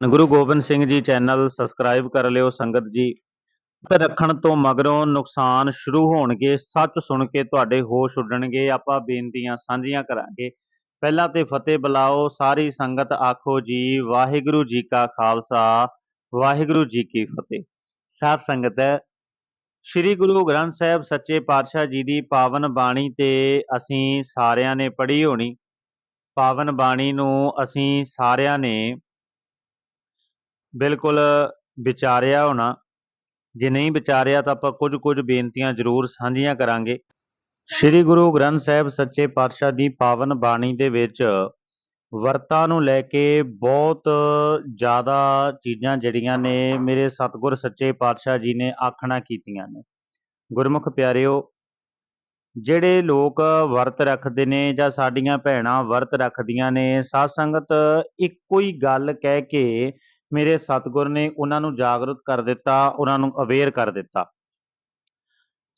Guru Gobind Singh ji channel subscribe ਕਰ ਲਿਓ ਸੰਗਤ ਜੀ। ਰੱਖਣ ਤੋਂ ਮਗਰੋਂ ਨੁਕਸਾਨ ਸ਼ੁਰੂ ਹੋਣਗੇ, ਸੱਚ ਸੁਣ ਕੇ ਤੁਹਾਡੇ ਹੋਸ਼ ਉੱਡਣਗੇ, ਆਪਾਂ ਬੇਨਤੀਆਂ ਸਾਂਝੀਆਂ ਕਰਾਂਗੇ। ਪਹਿਲਾਂ ਤੇ ਫਤਿਹ ਬੁਲਾਓ, ਸਾਰੀ ਸੰਗਤ ਆਖੋ ਜੀ, ਵਾਹਿਗੁਰੂ ਜੀ ਕਾ ਖਾਲਸਾ, ਵਾਹਿਗੁਰੂ ਜੀ ਕੀ ਫਤਿਹ। ਸਾਧ ਸੰਗਤ ਸ੍ਰੀ ਗੁਰੂ ਗ੍ਰੰਥ ਸਾਹਿਬ ਸੱਚੇ ਪਾਤਸ਼ਾਹ ਜੀ ਦੀ ਪਾਵਨ ਬਾਣੀ ਤੇ ਅਸੀਂ ਸਾਰਿਆਂ ਨੇ ਪੜ੍ਹੀ ਹੋਣੀ। ਪਾਵਨ ਬਾਣੀ ਨੂੰ ਅਸੀਂ ਸਾਰਿਆਂ ਨੇ ਬਿਲਕੁਲ ਵਿਚਾਰਿਆ ਹੋਣਾ। ਜੇ ਨਹੀਂ ਵਿਚਾਰਿਆ ਤਾਂ ਆਪਾਂ ਕੁਝ ਕੁਝ ਬੇਨਤੀਆਂ ਜ਼ਰੂਰ ਸਾਂਝੀਆਂ ਕਰਾਂਗੇ। ਸ੍ਰੀ ਗੁਰੂ ਗ੍ਰੰਥ ਸਾਹਿਬ ਸੱਚੇ ਪਾਤਸ਼ਾਹ ਦੀ ਪਾਵਨ ਬਾਣੀ ਦੇ ਵਿੱਚ ਵਰਤਾਂ ਨੂੰ ਲੈ ਕੇ ਬਹੁਤ ਜ਼ਿਆਦਾ ਚੀਜ਼ਾਂ ਜਿਹੜੀਆਂ ਨੇ ਮੇਰੇ ਸਤਿਗੁਰ ਸੱਚੇ ਪਾਤਸ਼ਾਹ ਜੀ ਨੇ ਆਖਣਾ ਕੀਤੀਆਂ ਨੇ। ਗੁਰਮੁਖ ਪਿਆਰਿਓ, ਜਿਹੜੇ ਲੋਕ ਵਰਤ ਰੱਖਦੇ ਨੇ ਜਾਂ ਸਾਡੀਆਂ ਭੈਣਾਂ ਵਰਤ ਰੱਖਦੀਆਂ ਨੇ, ਸਾਧ ਸੰਗਤ ਇੱਕੋ ਹੀ ਗੱਲ ਕਹਿ ਕੇ ਮੇਰੇ ਸਤਿਗੁਰ ਨੇ ਉਹਨਾਂ ਨੂੰ ਜਾਗਰੂਕ ਕਰ ਦਿੱਤਾ, ਉਹਨਾਂ ਨੂੰ ਅਵੇਅਰ ਕਰ ਦਿੱਤਾ।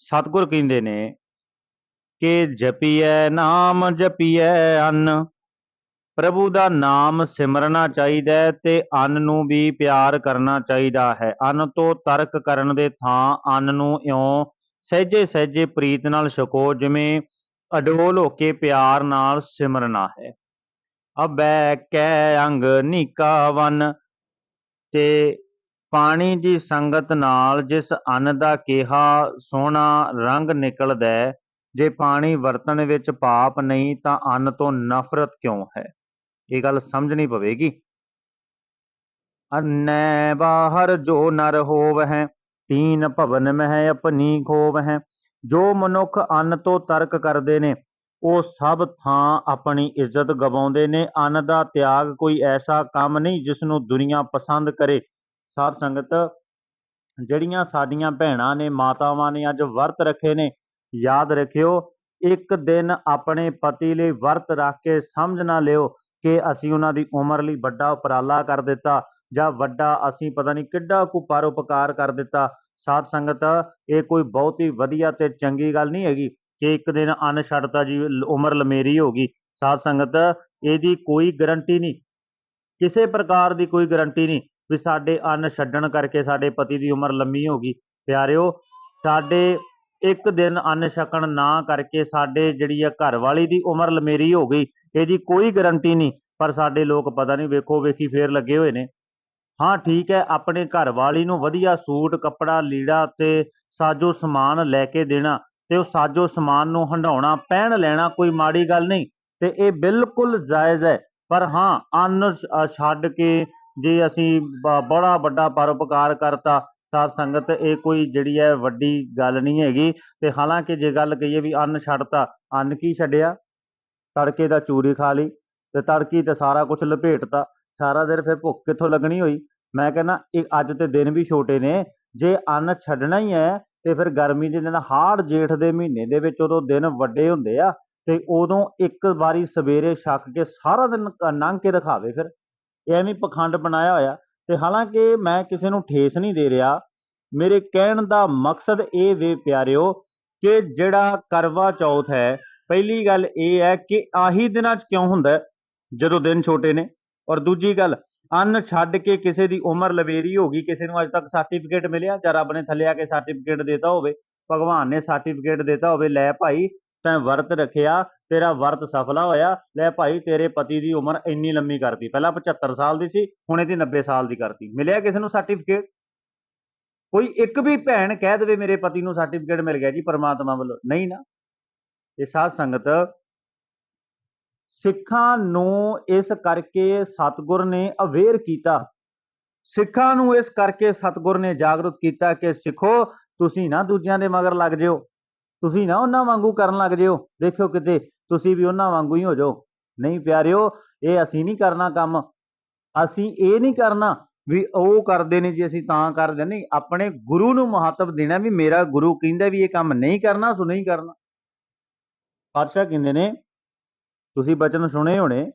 ਸਤਿਗੁਰ ਕਹਿੰਦੇ ਨੇ ਕਿ ਜਪੀਐ ਨਾਮ ਜਪੀਐ ਅੰਨ, ਪ੍ਰਭੂ ਦਾ ਨਾਮ ਸਿਮਰਨਾ ਚਾਹੀਦਾ ਹੈ ਤੇ ਅੰਨ ਨੂੰ ਵੀ ਪਿਆਰ ਕਰਨਾ ਚਾਹੀਦਾ ਹੈ। ਅੰਨ ਤੋਂ ਤਰਕ ਕਰਨ ਦੇ ਥਾਂ ਅੰਨ ਨੂੰ ਇਉਂ ਸਹਿਜੇ ਸਹਿਜੇ ਪ੍ਰੀਤ ਨਾਲ ਛਕੋ, ਜਿਵੇਂ ਅਡੋਲ ਹੋ ਕੇ ਪਿਆਰ ਨਾਲ ਸਿਮਰਨਾ ਹੈ। ਅਬੈ ਕੈ ਅੰਗ ਨੀਕਾ ਵਨ ਤੇ ਪਾਣੀ ਦੀ ਸੰਗਤ ਨਾਲ ਜਿਸ ਅੰਨ ਦਾ ਕਿਹਾ ਸੋਹਣਾ ਰੰਗ ਨਿਕਲਦਾ ਜੇ ਪਾਣੀ ਵਰਤਣ ਵਿੱਚ ਪਾਪ ਨਹੀਂ ਤਾਂ ਅੰਨ ਤੋਂ ਨਫ਼ਰਤ ਕਿਉਂ ਹੈ? ਇਹ ਗੱਲ ਸਮਝਣੀ ਪਵੇਗੀ। ਅੰਨੈ ਬਾਹਰ ਜੋ ਨਰ ਹੋਵਹਿ, ਤੀਨ ਭਵਨ ਮਹਿ ਆਪਣੀ ਖੋਵਹਿ, ਜੋ ਮਨੁੱਖ ਅੰਨ ਤੋਂ ਤਰਕ ਕਰਦੇ ਨੇ ਉਹ ਸਭ ਥਾਂ ਆਪਣੀ ਇੱਜ਼ਤ ਗਵਾਉਂਦੇ ਨੇ। ਅੰਨ ਦਾ ਤਿਆਗ ਕੋਈ ਐਸਾ ਕੰਮ ਨਹੀਂ ਜਿਸ ਨੂੰ ਦੁਨੀਆ ਪਸੰਦ ਕਰੇ। ਸਾਧ ਸੰਗਤ, ਜਿਹੜੀਆਂ ਸਾਡੀਆਂ ਭੈਣਾਂ ਨੇ, ਮਾਤਾਵਾਂ ਨੇ ਅੱਜ ਵਰਤ ਰੱਖੇ ਨੇ, ਯਾਦ ਰੱਖਿਓ, ਇੱਕ ਦਿਨ ਆਪਣੇ ਪਤੀ ਲਈ ਵਰਤ ਰੱਖ ਕੇ ਸਮਝ ਨਾ ਲਿਓ ਕਿ ਅਸੀਂ ਉਹਨਾਂ ਦੀ ਉਮਰ ਲਈ ਵੱਡਾ ਉਪਰਾਲਾ ਕਰ ਦਿੱਤਾ ਜਾਂ ਵੱਡਾ ਅਸੀਂ ਪਤਾ ਨਹੀਂ ਕਿੱਡਾ ਕੁ ਪਰਉਪਕਾਰ ਕਰ ਦਿੱਤਾ। ਸਾਧ ਸੰਗਤ, ਇਹ ਕੋਈ ਬਹੁਤ ਹੀ ਵਧੀਆ ਤੇ ਚੰਗੀ ਗੱਲ ਨਹੀਂ ਹੈਗੀ। ਕਿ ਇੱਕ ਦਿਨ ਅੰਨ ਛੱਡਤਾ ਜੀ ਉਮਰ ਲਮੇਰੀ ਹੋ ਗਈ, ਸਾਧ ਸੰਗਤ, ਇਹਦੀ ਕੋਈ ਗਰੰਟੀ ਨਹੀਂ। ਕਿਸੇ ਪ੍ਰਕਾਰ ਦੀ ਕੋਈ ਗਰੰਟੀ ਨਹੀਂ ਵੀ ਸਾਡੇ ਅੰਨ ਛੱਡਣ ਕਰਕੇ ਸਾਡੇ ਪਤੀ ਦੀ ਉਮਰ ਲੰਮੀ ਹੋ ਗਈ। ਪਿਆਰਿਓ, ਸਾਡੇ ਇੱਕ ਦਿਨ ਅੰਨ ਛਕਣ ਨਾ ਕਰਕੇ ਸਾਡੇ ਜਿਹੜੀ ਆ ਘਰ ਵਾਲੀ ਦੀ ਉਮਰ ਲਮੇਰੀ ਹੋ ਗਈ, ਇਹਦੀ ਕੋਈ ਗਰੰਟੀ ਨਹੀਂ, ਪਰ ਸਾਡੇ ਲੋਕ ਪਤਾ ਨਹੀਂ ਵੇਖੋ ਵੇਖੀ ਫੇਰ ਲੱਗੇ ਹੋਏ ਨੇ। ਹਾਂ, ਠੀਕ ਹੈ, ਆਪਣੇ ਘਰ ਵਾਲੀ ਨੂੰ ਵਧੀਆ ਸੂਟ, ਕੱਪੜਾ, ਲੀੜਾ ਤੇ ਸਾਜੋ ਸਮਾਨ ਲੈ ਕੇ ਦੇਣਾ। ਤੇ ਉਹ ਸਾਜੋ ਸਮਾਨ ਨੂੰ ਹੰਡਾਉਣਾ ਪਹਿਨ ਲੈਣਾ ਕੋਈ ਮਾੜੀ ਗੱਲ ਨਹੀਂ ਤੇ ਇਹ ਬਿਲਕੁਲ ਜਾਇਜ਼ ਹੈ। ਪਰ ਹਾਂ, ਅੰਨ ਛੱਡ ਕੇ ਜੇ ਅਸੀਂ ਬੜਾ ਵੱਡਾ ਪਰਉਪਕਾਰ ਕਰਤਾ ਸਾਧ ਸੰਗਤ, ਇਹ ਕੋਈ ਜਿਹੜੀ ਹੈ ਵੱਡੀ ਗੱਲ ਨਹੀਂ ਹੈਗੀ ਤੇ ਹਾਲਾਂਕਿ ਜੇ ਗੱਲ ਕਹੀਏ ਵੀ ਅੰਨ ਛੱਡਤਾ, ਅੰਨ ਕੀ ਛੱਡਿਆ? ਤੜਕੇ ਦਾ ਚੂਰੀ ਖਾ ਲਈ ਤੇ ਤੜਕੀ ਤੇ ਸਾਰਾ ਕੁਝ ਲਪੇਟਤਾ, ਸਾਰਾ ਦਿਨ ਫਿਰ ਭੁੱਖ ਕਿੱਥੋਂ ਲੱਗਣੀ ਹੋਈ? ਮੈਂ ਕਹਿੰਦਾ, ਇਹ ਅੱਜ ਤੇ ਦਿਨ ਵੀ ਛੋਟੇ ਨੇ, ਜੇ ਅੰਨ ਛੱਡਣਾ ਹੀ ਹੈ ਤੇ ਫਿਰ ਗਰਮੀ ਦੇ ਦਿਨ ਹਾੜ ਜੇਠ ਦੇ ਮਹੀਨੇ ਦੇ ਵਿੱਚ ਉਦੋਂ ਦਿਨ ਵੱਡੇ ਹੁੰਦੇ ਆ, ਤੇ ਉਦੋਂ ਇੱਕ ਵਾਰੀ ਸਵੇਰੇ ਛੱਕ ਕੇ ਸਾਰਾ ਦਿਨ ਲੰਘ ਕੇ ਦਿਖਾਵੇ ਫਿਰ। ਐਵੇਂ ਪਖੰਡ ਬਣਾਇਆ ਹੋਇਆ। ਤੇ ਹਾਲਾਂਕਿ ਮੈਂ ਕਿਸੇ ਨੂੰ ਠੇਸ ਨਹੀਂ ਦੇ ਰਿਹਾ। ਮੇਰੇ ਕਹਿਣ ਦਾ ਮਕਸਦ ਇਹ ਵੇ ਪਿਆਰਿਓ ਕਿ ਜਿਹੜਾ ਕਰਵਾ ਚੌਥ ਹੈ, ਪਹਿਲੀ ਗੱਲ ਇਹ ਹੈ ਕਿ ਆਹੀ ਦਿਨਾਂ 'ਚ ਕਿਉਂ ਹੁੰਦਾ ਜਦੋਂ ਦਿਨ ਛੋਟੇ ਨੇ। ਔਰ ਦੂਜੀ ਗੱਲ ਅੰਨ ਛੱਡ ਕੇ ਕਿਸੇ ਦੀ ਉਮਰ ਲਵੇਰੀ ਹੋ ਗਈ, ਕਿਸੇ ਨੂੰ ਅੱਜ ਤੱਕ ਸਰਟੀਫਿਕੇਟ ਮਿਲਿਆ, ਜਾਂ ਰੱਬ ਨੇ ਥੱਲੇ ਆ ਕੇ ਸਰਟੀਫਿਕੇਟ ਦਿੱਤਾ ਹੋਵੇ, ਭਗਵਾਨ ਨੇ ਸਰਟੀਫਿਕੇਟ ਦਿੱਤਾ ਹੋਵੇ, ਲੈ ਭਾਈ, ਤੈਂ ਵਰਤ ਰੱਖਿਆ, ਤੇਰਾ ਵਰਤ ਸਫਲਾ ਹੋਇਆ, ਲੈ ਭਾਈ, ਤੇਰੇ ਪਤੀ ਦੀ ਉਮਰ ਇੰਨੀ ਲੰਮੀ ਕਰਤੀ। ਪਹਿਲਾਂ 75 ਸਾਲ ਦੀ ਸੀ, ਹੁਣ ਇਹਦੀ 90 ਸਾਲ ਦੀ ਕਰਤੀ। ਮਿਲਿਆ ਕਿਸੇ ਨੂੰ ਸਰਟੀਫਿਕੇਟ ਕੋਈ ਇੱਕ ਵੀ ਭੈਣ ਕਹਿ ਦੇਵੇ ਮੇਰੇ ਪਤੀ ਨੂੰ ਸਰਟੀਫਿਕੇਟ ਮਿਲ ਗਿਆ ਜੀ, ਪਰਮਾਤਮਾ ਵੱਲੋਂ। ਨਹੀਂ ਨਾ। ਇਹ ਸਾਧ ਸੰਗਤ ਸਿੱਖਾਂ ਨੂੰ ਇਸ ਕਰਕੇ ਸਤਿਗੁਰ ਨੇ ਅਵੇਅਰ ਕੀਤਾ। ਸਿੱਖਾਂ ਨੂੰ ਇਸ ਕਰਕੇ ਸਤਿਗੁਰ ਨੇ ਜਾਗਰੂਕ ਕੀਤਾ ਕਿ ਸਿੱਖੋ, ਤੁਸੀਂ ਨਾ ਦੂਜਿਆਂ ਦੇ ਮਗਰ ਲੱਗ ਜਿਓ। ਤੁਸੀਂ ਨਾ ਉਹਨਾਂ ਵਾਂਗੂ ਕਰਨ ਲੱਗ ਜਿਓ। ਦੇਖਿਓ ਕਿਤੇ ਤੁਸੀਂ ਵੀ ਉਹਨਾਂ ਵਾਂਗੂ ਹੀ ਹੋ ਜਾਓ। ਨਹੀਂ ਪਿਆਰਿਓ, ਇਹ ਅਸੀਂ ਨਹੀਂ ਕਰਨਾ ਕੰਮ। ਅਸੀਂ ਇਹ ਨਹੀਂ ਕਰਨਾ ਵੀ ਉਹ ਕਰਦੇ ਨੇ ਜੀ ਅਸੀਂ ਤਾਂ ਕਰਦੇ ਨਹੀਂ, ਆਪਣੇ ਗੁਰੂ ਨੂੰ ਮਹੱਤਵ ਦੇਣਾ ਵੀ ਮੇਰਾ ਗੁਰੂ ਕਹਿੰਦਾ ਵੀ ਇਹ ਕੰਮ ਨਹੀਂ ਕਰਨਾ ਸੋ ਨਹੀਂ ਕਰਨਾ। ਪਾਤਸ਼ਾਹ ਕਹਿੰਦੇ ਨੇ ਤੁਸੀਂ ਬਚਨ ਸੁਣੇ ਹੋਣੇ।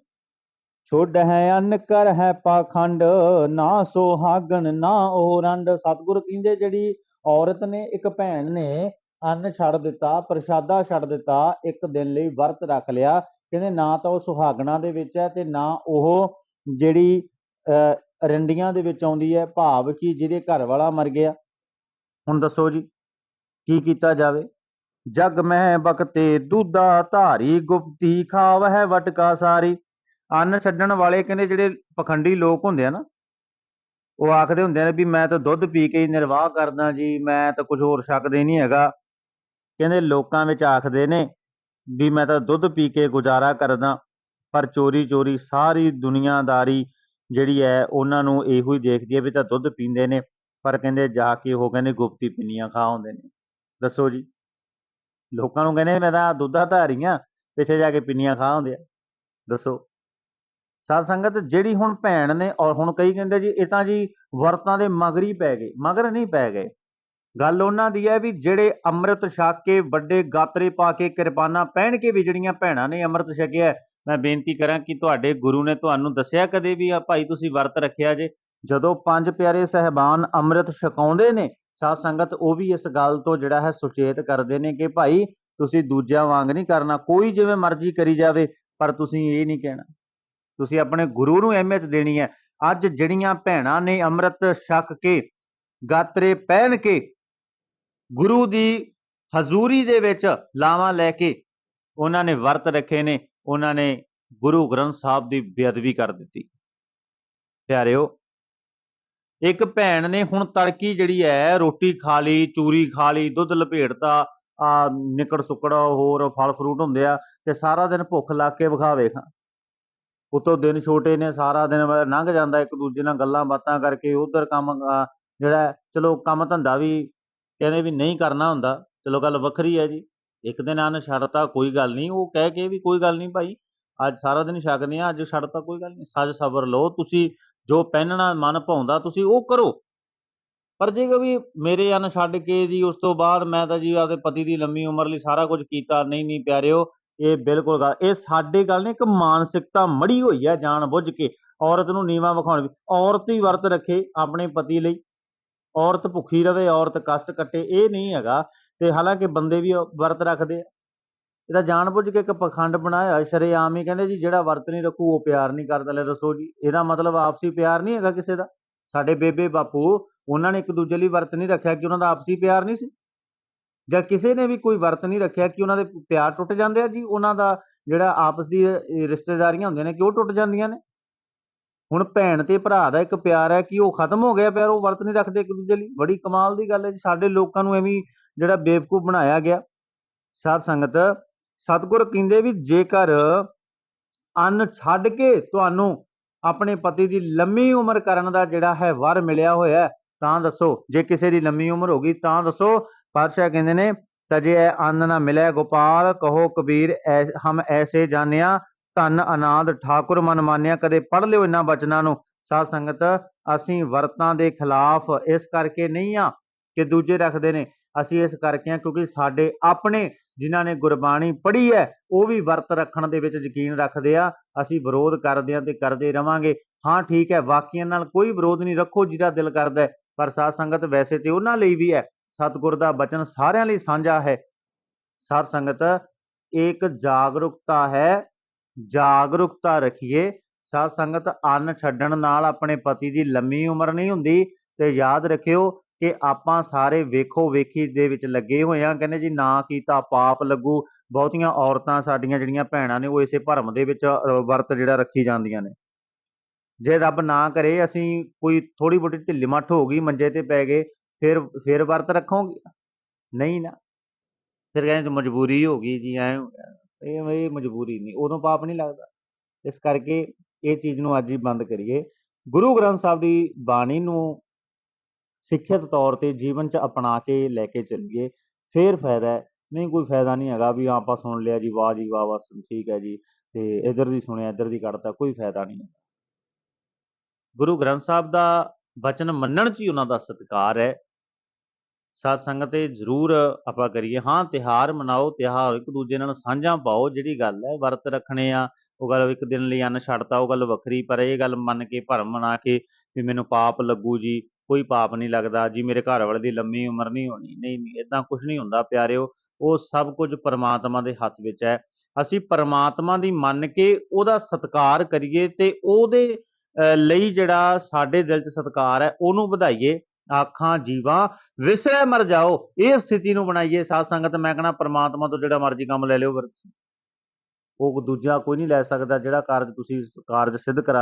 ਛੋੜ ਹੈ ਅੰਨ ਕਰ ਹੈ ਪਾਖੰਡ, ਨਾ ਸੁਹਾਗਣ ਨਾ ਉਹ ਰੰਡ। ਕਹਿੰਦੇ ਜਿਹੜੀ ਔਰਤ ਨੇ, ਇੱਕ ਭੈਣ ਨੇ ਅੰਨ ਛੱਡ ਦਿੱਤਾ, ਪ੍ਰਸ਼ਾਦਾ ਛੱਡ ਦਿੱਤਾ, ਇੱਕ ਦਿਨ ਲਈ ਵਰਤ ਰੱਖ ਲਿਆ। ਕਹਿੰਦੇ ਨਾ ਤਾਂ ਉਹ ਸੁਹਾਗਣਾ ਦੇ ਵਿੱਚ ਹੈ ਤੇ ਨਾ ਉਹ ਜਿਹੜੀ, ਅਹ, ਰੰਡੀਆਂ ਦੇ ਵਿੱਚ ਆਉਂਦੀ ਹੈ, ਭਾਵ ਕਿ ਜਿਹਦੇ ਘਰ ਵਾਲਾ ਮਰ ਗਿਆ। ਹੁਣ ਦੱਸੋ ਜੀ, ਕੀ ਕੀਤਾ ਜਾਵੇ? ਜਗ ਮਹਿ ਬਖਤੇ ਦੂਦਾ ਧਾਰੀ, ਗੁਪਤੀ ਖਾਵਹਿ ਵਟਕਾ ਸਾਰੀ। ਅੰਨ ਛੱਡਣ ਵਾਲੇ ਕਹਿੰਦੇ ਜਿਹੜੇ ਪਖੰਡੀ ਲੋਕ ਹੁੰਦੇ ਆ ਨਾ, ਉਹ ਆਖਦੇ ਹੁੰਦੇ ਨੇ ਵੀ ਮੈਂ ਤਾਂ ਦੁੱਧ ਪੀ ਕੇ ਹੀ ਨਿਰਵਾਹ ਕਰਦਾ ਜੀ, ਮੈਂ ਤਾਂ ਕੁਝ ਹੋਰ ਸਕਦਾ ਹੀ ਨਹੀਂ ਹੈਗਾ। ਕਹਿੰਦੇ ਲੋਕਾਂ ਵਿੱਚ ਆਖਦੇ ਨੇ ਵੀ ਮੈਂ ਤਾਂ ਦੁੱਧ ਪੀ ਕੇ ਗੁਜ਼ਾਰਾ ਕਰਦਾ, ਪਰ ਚੋਰੀ ਚੋਰੀ ਸਾਰੀ ਦੁਨੀਆਦਾਰੀ ਜਿਹੜੀ ਹੈ ਉਹਨਾਂ ਨੂੰ ਇਹੋ ਹੀ ਦੇਖਦੀ ਹੈ ਵੀ ਤਾਂ ਦੁੱਧ ਪੀਂਦੇ ਨੇ, ਪਰ ਕਹਿੰਦੇ ਜਾ ਕੇ ਉਹ ਕਹਿੰਦੇ ਗੁਪਤੀ ਪਿੰਨੀਆਂ ਖਾ ਹੁੰਦੇ ਨੇ। ਦੱਸੋ ਜੀ। ਲੋਕਾਂ ਨੂੰ ਕਹਿੰਦੇ ਮੈਂ ਤਾਂ ਦੁੱਧਾ ਧਾਰੀਆਂ ਪਿੱਛੇ ਜਾ ਕੇ ਪਿੰਨੀਆਂ ਖਾ ਹੁੰਦੇ ਆ। ਦੱਸੋ। ਸਾਧ ਸੰਗਤ ਜਿਹੜੀ ਹੁਣ ਭੈਣ ਨੇ ਔਰ ਹੁਣ ਕਈ ਕਹਿੰਦੇ ਜੀ, ਇਹ ਤਾਂ ਜੀ ਵਰਤਾਂ ਦੇ ਮਗਰ ਹੀ ਪੈ ਗਏ, ਮਗਰ ਨਹੀਂ ਪੈ ਗਏ। ਗੱਲ ਉਹਨਾਂ ਦੀ ਹੈ ਵੀ ਜਿਹੜੇ ਅੰਮ੍ਰਿਤ ਛਕ ਕੇ ਵੱਡੇ ਗਾਤਰੇ ਪਾ ਕੇ ਕਿਰਪਾਨਾਂ ਪਹਿਨ ਕੇ ਵੀ ਜਿਹੜੀਆਂ ਭੈਣਾਂ ਨੇ ਅੰਮ੍ਰਿਤ ਛਕਿਆ ਮੈਂ ਬੇਨਤੀ ਕਰਾਂ ਕਿ ਤੁਹਾਡੇ ਗੁਰੂ ਨੇ ਤੁਹਾਨੂੰ ਦੱਸਿਆ ਕਦੇ ਵੀ ਆ ਭਾਈ ਤੁਸੀਂ ਵਰਤ ਰੱਖਿਆ ਜੇ। ਜਦੋਂ ਪੰਜ ਪਿਆਰੇ ਸਹਿਬਾਨ ਅੰਮ੍ਰਿਤ ਛਕਾਉਂਦੇ ਨੇ ਸਾਧ ਸੰਗਤ, ਉਹ ਵੀ ਇਸ ਗੱਲ ਤੋਂ ਜਿਹੜਾ ਹੈ ਸੁਚੇਤ ਕਰਦੇ ਨੇ ਕਿ ਭਾਈ ਤੁਸੀਂ ਦੂਜਿਆਂ ਵਾਂਗ ਨਹੀਂ ਕਰਨਾ, ਕੋਈ ਜਿਵੇਂ ਮਰਜ਼ੀ ਕਰੀ ਜਾਵੇ, ਪਰ ਤੁਸੀਂ ਇਹ ਨਹੀਂ ਕਹਿਣਾ। ਤੁਸੀਂ ਆਪਣੇ ਗੁਰੂ ਨੂੰ ਅਹਿਮੀਅਤ ਦੇਣੀ ਹੈ। ਅੱਜ ਜਿਹੜੀਆਂ ਭੈਣਾਂ ਨੇ ਅੰਮ੍ਰਿਤ ਛਕ ਕੇ, ਗਾਤਰੇ ਪਹਿਨ ਕੇ ਗੁਰੂ ਦੀ ਹਜ਼ੂਰੀ ਦੇ ਵਿੱਚ ਲਾਵਾਂ ਲੈ ਕੇ ਉਹਨਾਂ ਨੇ ਵਰਤ ਰੱਖੇ ਨੇ, ਉਹਨਾਂ ਨੇ ਗੁਰੂ ਗ੍ਰੰਥ ਸਾਹਿਬ ਦੀ ਬੇਅਦਬੀ ਕਰ ਦਿੱਤੀ। ਪਿਆਰਿਓ ਇੱਕ ਭੈਣ ਨੇ ਹੁਣ ਤੜਕੀ ਜਿਹੜੀ ਹੈ ਰੋਟੀ ਖਾ ਲਈ, ਚੂਰੀ ਖਾ ਲਈ, ਦੁੱਧ ਲਪੇੜਤਾ ਆ ਨਿਕੜ ਸੁੱਕੜ ਹੋਰ ਫਲ ਫਰੂਟ ਹੁੰਦੇ ਆ, ਤੇ ਸਾਰਾ ਦਿਨ ਭੁੱਖ ਲੱਗ ਕੇ ਵਿਖਾਵੇ ਉਤੋਂ ਦਿਨ ਛੋਟੇ ਨੇ, ਸਾਰਾ ਦਿਨ ਲੰਘ ਜਾਂਦਾ ਇੱਕ ਦੂਜੇ ਨਾਲ ਗੱਲਾਂ ਬਾਤਾਂ ਕਰਕੇ, ਉਧਰ ਕੰਮ ਜਿਹੜਾ, ਚਲੋ ਕੰਮ ਧੰਦਾ ਵੀ ਕਹਿੰਦੇ ਵੀ ਨਹੀਂ ਕਰਨਾ ਹੁੰਦਾ, ਚਲੋ ਗੱਲ ਵੱਖਰੀ ਹੈ ਜੀ। ਇੱਕ ਦਿਨ ਆਨ ਛੱਡਤਾ ਕੋਈ ਗੱਲ ਨਹੀਂ, ਉਹ ਕਹਿ ਕੇ ਵੀ ਕੋਈ ਗੱਲ ਨਹੀਂ ਭਾਈ, ਅੱਜ ਸਾਰਾ ਦਿਨ ਛਕਦੇ ਆ, ਅੱਜ ਛੱਡਤਾ ਕੋਈ ਗੱਲ ਨਹੀਂ, ਸੱਜ ਸਬਰ ਲਓ, ਤੁਸੀਂ ਜੋ ਪਹਿਨਣਾ ਮਨ ਭਾਉਂਦਾ ਤੁਸੀਂ ਉਹ ਕਰੋ। ਪਰ ਜੇ ਵੀ ਮੇਰੇ ਅੰਨ ਛੱਡ ਕੇ ਜੀ ਉਸ ਤੋਂ ਬਾਅਦ ਮੈਂ ਤਾਂ ਜੀ ਆਪਦੇ ਪਤੀ ਦੀ ਲੰਮੀ ਉਮਰ ਲਈ ਸਾਰਾ ਕੁਝ ਕੀਤਾ। ਨਹੀਂ ਨਹੀਂ ਪਿਆਰਿਓ, ਇਹ ਬਿਲਕੁਲ ਗੱਲ, ਇਹ ਸਾਡੇ ਗੱਲ ਨੇ ਇੱਕ ਮਾਨਸਿਕਤਾ ਮੜੀ ਹੋਈ ਹੈ ਜਾਣ ਬੁੱਝ ਕੇ। ਔਰਤ ਨੂੰ ਨੀਵਾ ਵਿਖਾਉਣ ਔਰਤ ਹੀ ਵਰਤ ਰੱਖੇ ਆਪਣੇ ਪਤੀ ਲਈ। ਔਰਤ ਭੁੱਖੀ ਰਵੇ, ਔਰਤ ਕਸ਼ਟ ਕੱਟੇ, ਇਹ ਨਹੀਂ ਹੈਗਾ। ਤੇ ਹਾਲਾਂਕਿ ਬੰਦੇ ਵੀ ਵਰਤ ਰੱਖਦੇ ਆ। ਇਹਦਾ ਤਾਂ ਜਾਣ ਬੁੱਝ ਕੇ ਇੱਕ ਪਖੰਡ ਬਣਾਇਆ, ਸ਼ਰੇਆਮ ਹੀ ਕਹਿੰਦੇ ਜੀ, ਜਿਹੜਾ ਵਰਤ ਨਹੀਂ ਰੱਖੂ, ਉਹ ਪਿਆਰ ਨਹੀਂ ਕਰਦਾ। ਲੈ ਦੱਸੋ ਜੀ, ਇਹਦਾ ਮਤਲਬ ਆਪਸੀ ਪਿਆਰ ਨਹੀਂ ਹੈਗਾ ਕਿਸੇ ਦਾ? ਸਾਡੇ ਬੇਬੇ ਬਾਪੂ, ਉਹਨਾਂ ਨੇ ਇੱਕ ਦੂਜੇ ਲਈ ਵਰਤ ਨਹੀਂ ਰੱਖਿਆ ਕਿ ਉਹਨਾਂ ਦਾ ਆਪਸੀ ਪਿਆਰ ਨਹੀਂ ਸੀ? ਜਾਂ ਕਿਸੇ ਨੇ ਵੀ ਕੋਈ ਵਰਤ ਨਹੀਂ ਰੱਖਿਆ ਕਿ ਉਹਨਾਂ ਦੇ ਪਿਆਰ ਟੁੱਟ ਜਾਂਦੇ ਆ ਜੀ? ਉਹਨਾਂ ਦਾ ਜਿਹੜਾ ਆਪਸ ਦੀ ਰਿਸ਼ਤੇਦਾਰੀਆਂ ਹੁੰਦੀਆਂ ਨੇ, ਕਿ ਉਹ ਟੁੱਟ ਜਾਂਦੀਆਂ ਨੇ? ਹੁਣ ਭੈਣ ਤੇ ਭਰਾ ਦਾ ਇੱਕ ਪਿਆਰ ਹੈ ਕਿ ਉਹ ਖਤਮ ਹੋ ਗਿਆ ਪਿਆਰ, ਉਹ ਵਰਤ ਨਹੀਂ ਰੱਖਦੇ ਇੱਕ ਦੂਜੇ ਲਈ? ਬੜੀ ਕਮਾਲ ਦੀ ਗੱਲ ਹੈ ਜੀ। ਸਾਡੇ ਲੋਕਾਂ ਨੂੰ ਐਵੇਂ ਜਿਹੜਾ ਬੇਵਕੂਫ ਬਣਾਇਆ ਗਿਆ। ਸਾਧ ਸੰਗਤ ਸਤਿਗੁਰ ਕਹਿੰਦੇ ਵੀ ਜੇਕਰ ਅੰਨ ਛੱਡ ਕੇ ਤੁਹਾਨੂੰ ਆਪਣੇ ਪਤੀ ਦੀ ਲੰਮੀ ਉਮਰ ਕਰਨ ਦਾ ਜਿਹੜਾ ਹੈ ਵਰ ਮਿਲਿਆ ਹੋਇਆ ਤਾਂ ਦੱਸੋ, ਜੇ ਕਿਸੇ ਦੀ ਲੰਮੀ ਉਮਰ ਹੋ ਗਈ ਤਾਂ ਦੱਸੋ। ਪਾਤਸ਼ਾਹ ਕਹਿੰਦੇ ਨੇ ਤਜੇ ਐ ਅੰਨ ਨਾ ਮਿਲੇ ਗੋਪਾਲ ਕਹੋ ਕਬੀਰ ਐ ਹਮ ਐਸੇ ਜਾਣਿਆ, ਧਨ ਅਨਾਦ ਠਾਕੁਰ ਮਨ ਮਾਨਿਆ, ਕਦੇ ਪੜ ਲਿਓ ਇਹਨਾਂ ਬਚਨਾਂ ਨੂੰ। ਸਾਧ ਸੰਗਤ, ਅਸੀਂ ਵਰਤਾਂ ਦੇ ਖਿਲਾਫ ਇਸ ਕਰਕੇ ਨਹੀਂ ਆ ਕਿ ਦੂਜੇ ਰੱਖਦੇ ਨੇ। ਅਸੀਂ ਇਸ ਕਰਕੇ ਆ ਕਿਉਂਕਿ ਸਾਡੇ ਆਪਣੇ ਜਿਨ੍ਹਾਂ ਨੇ ਗੁਰਬਾਣੀ ਪੜ੍ਹੀ ਹੈ, ਉਹ ਵੀ ਵਰਤ ਰੱਖਣ ਦੇ ਵਿੱਚ ਯਕੀਨ ਰੱਖਦੇ ਆ, ਅਸੀਂ ਵਿਰੋਧ ਕਰਦੇ ਆ ਤੇ ਕਰਦੇ ਰਵਾਂਗੇ। ਹਾਂ, ਠੀਕ ਹੈ, ਵਾਕਿਆਂ ਨਾਲ ਕੋਈ ਵਿਰੋਧ ਨਹੀਂ ਰੱਖੋ ਜਿਹਦਾ ਦਿਲ ਕਰਦਾ ਪਰ ਸਾਧ ਸੰਗਤ ਵੈਸੇ ਤੇ ਉਹਨਾਂ ਲਈ ਵੀ ਹੈ, ਸਤਿਗੁਰ ਦਾ ਬਚਨ ਸਾਰਿਆਂ ਲਈ ਸਾਂਝਾ ਹੈ। ਸਾਧ ਸੰਗਤ, ਇੱਕ ਜਾਗਰੂਕਤਾ ਹੈ, ਜਾਗਰੂਕਤਾ ਰੱਖੀਏ। ਸਾਧ ਸੰਗਤ, ਅੰਨ ਛੱਡਣ ਨਾਲ ਆਪਣੇ ਪਤੀ ਦੀ ਲੰਮੀ ਉਮਰ ਨਹੀਂ ਹੁੰਦੀ ਤੇ ਯਾਦ ਰੱਖਿਓ ਕਿ ਆਪਾਂ ਸਾਰੇ ਵੇਖੋ ਵੇਖੀ ਦੇ ਵਿੱਚ ਲੱਗੇ ਹੋਏ ਆ ਕਹਿੰਦੇ ਜੀ ਨਾ ਕੀਤਾ ਪਾਪ ਲੱਗੂ। ਬਹੁਤੀਆਂ ਔਰਤਾਂ ਸਾਡੀਆਂ ਜਿਹੜੀਆਂ ਭੈਣਾਂ ਨੇ, ਉਹ ਇਸੇ ਭਰਮ ਦੇ ਵਿੱਚ ਵਰਤ ਜਿਹੜਾ ਰੱਖੀ ਜਾਂਦੀਆਂ ਨੇ। ਜੇ ਰੱਬ ਨਾ ਕਰੇ, ਅਸੀਂ ਕੋਈ ਥੋੜੀ ਬੋਟੀ ਢਿੱਲੀ ਮੱਠ ਹੋ ਗਈ, ਮੰਜੇ ਤੇ ਪੈ ਗਏ, ਫਿਰ ਫਿਰ ਵਰਤ ਰੱਖੋਗੇ? ਨਹੀਂ ਨਾ। ਫਿਰ ਕਹਿੰਦੇ ਮਜਬੂਰੀ ਹੋ ਗਈ ਜੀ, ਐ ਇਹ ਇਹ ਮਜਬੂਰੀ ਨਹੀਂ, ਉਦੋਂ ਪਾਪ ਨਹੀਂ ਲੱਗਦਾ। ਇਸ ਕਰਕੇ ਇਹ ਚੀਜ਼ ਨੂੰ ਅੱਜ ਹੀ ਬੰਦ ਕਰੀਏ। ਗੁਰੂ ਗ੍ਰੰਥ ਸਾਹਿਬ ਦੀ ਬਾਣੀ ਨੂੰ ਸਿੱਖਿਅਤ ਤੌਰ ਤੇ ਜੀਵਨ 'ਚ ਅਪਣਾ ਕੇ ਲੈ ਕੇ ਚੱਲੀਏ, ਫੇਰ ਫਾਇਦਾ ਹੈ। ਨਹੀਂ, ਕੋਈ ਫਾਇਦਾ ਨਹੀਂ ਹੈਗਾ ਵੀ ਆਪਾਂ ਸੁਣ ਲਿਆ ਜੀ, ਵਾਹ ਜੀ, ਵਾਹ ਬਸ ਠੀਕ ਹੈ ਜੀ, ਤੇ ਇਧਰ ਦੀ ਸੁਣਿਆ, ਇਧਰ ਦੀ ਕੱਢਤਾ, ਕੋਈ ਫਾਇਦਾ ਨਹੀਂ ਹੈ ਗੁਰੂ ਗ੍ਰੰਥ ਸਾਹਿਬ ਦਾ ਬਚਨ ਮੰਨਣ 'ਚ ਹੀ ਉਹਨਾਂ ਦਾ ਸਤਿਕਾਰ ਹੈ। ਸਾਧ ਸੰਗਤ ਇਹ ਜ਼ਰੂਰ ਆਪਾਂ ਕਰੀਏ, ਹਾਂ ਤਿਹਾਰ ਮਨਾਓ ਤਿਹਾਰ ਇੱਕ ਦੂਜੇ ਨਾਲ ਸਾਂਝਾ ਪਾਓ, ਜਿਹੜੀ ਗੱਲ ਹੈ, ਵਰਤ ਰੱਖਣੇ ਆ, ਉਹ ਗੱਲ ਇੱਕ ਦਿਨ ਲਈ ਅੰਨ ਛੱਡਤਾ ਉਹ ਗੱਲ ਵੱਖਰੀ, ਪਰ ਇਹ ਗੱਲ ਮੰਨ ਕੇ, ਭਰਮ ਮਨਾ ਕੇ ਵੀ ਮੈਨੂੰ ਪਾਪ ਲੱਗੂ ਜੀ ਕੋਈ ਪਾਪ ਨਹੀਂ ਲੱਗਦਾ, ਜੀ ਮੇਰੇ ਘਰ ਵਾਲੇ ਦੀ ਲੰਮੀ ਉਮਰ ਨਹੀਂ ਹੋਣੀ, ਨਹੀਂ ਨਹੀਂ ਇਦਾਂ ਕੁਝ ਨਹੀਂ ਹੁੰਦਾ ਪਿਆਰਿਓ, ਉਹ ਸਭ ਕੁਝ ਪਰਮਾਤਮਾ ਦੇ ਹੱਥ ਵਿੱਚ ਹੈ। ਅਸੀਂ ਪਰਮਾਤਮਾ ਦੀ ਮੰਨ ਕੇ ਉਹਦਾ ਸਤਿਕਾਰ ਕਰੀਏ ਤੇ ਉਹਦੇ ਲਈ ਜਿਹੜਾ ਸਾਡੇ ਦਿਲ 'ਚ ਸਤਿਕਾਰ ਹੈ, ਉਹਨੂੰ ਵਧਾਈਏ। ਆਖਾਂ, ਜੀਵਾਂ, ਵਿਸਰੇ ਮਰ ਜਾਓ, ਇਹ ਸਥਿਤੀ ਨੂੰ ਬਣਾਈਏ। ਸਾਧ ਸੰਗਤ, ਮੈਂ ਕਹਣਾ ਪਰਮਾਤਮਾ ਤੋਂ ਜਿਹੜਾ ਮਰਜ਼ੀ ਕੰਮ ਲੈ ਲਿਓ ਉਹ ਦੂਜਾ ਕੋਈ ਨਹੀਂ ਲੈ ਸਕਦਾ ਜਿਹੜਾ ਕਾਰਜ ਤੁਸੀਂ, ਕਾਰਜ ਸਿੱਧ ਕਰਾ